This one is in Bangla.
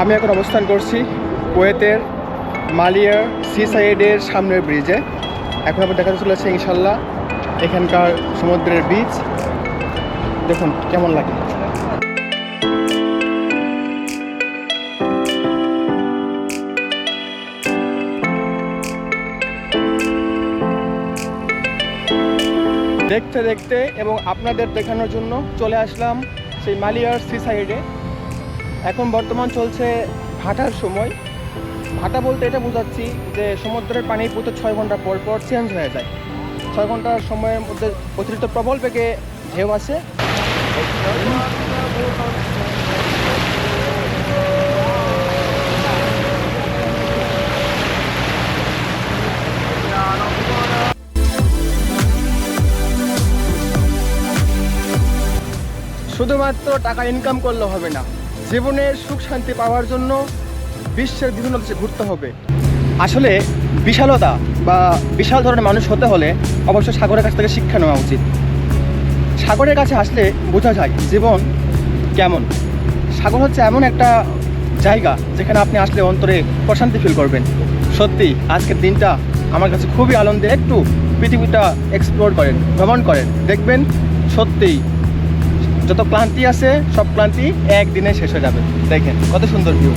আমি এখন অবস্থান করছি কুয়েতের মালিয়ার সি সাইডের সামনের ব্রিজে এখন আবার দেখা চলেছে ইনশাল্লাহ এখানকার সমুদ্রের বীচ দেখুন, কেমন লাগে। দেখতে দেখতে এবং আপনাদের দেখানোর জন্য চলে আসলাম সেই মালিয়ার সি সাইডে এখন বর্তমান চলছে ভাটার সময়। ভাটা বলতে এটা বোঝাচ্ছি যে সমুদ্রের পানি প্রতি ছয় ঘণ্টা পর পর চেঞ্জ হয়ে যায়। ছয় ঘণ্টার সময়ের মধ্যে অতিরিক্ত প্রবল বেগে ঢেউ আসে। শুধুমাত্র টাকা ইনকাম করলে হবে না। জীবনের সুখ শান্তি পাওয়ার জন্য বিশ্বের বিভিন্ন দেশে ঘুরতে হবে। আসলে বিশালতা বা বিশাল ধরনের মানুষ হতে হলে অবশ্যই সাগরের কাছ থেকে শিক্ষা নেওয়া উচিত। সাগরের কাছে আসলে বোঝা যায় জীবন কেমন। সাগর হচ্ছে এমন একটা জায়গা যেখানে আপনি আসলে অন্তরে প্রশান্তি ফিল করবেন। সত্যি, আজকের দিনটা আমার কাছে খুবই আনন্দের। একটু পৃথিবীটা এক্সপ্লোর করেন, ভ্রমণ করেন। দেখবেন সত্যিই যত ক্লান্তি আছে সব ক্লান্তি একদিনে শেষ হয়ে যাবে। দেখেন কত সুন্দর ভিউ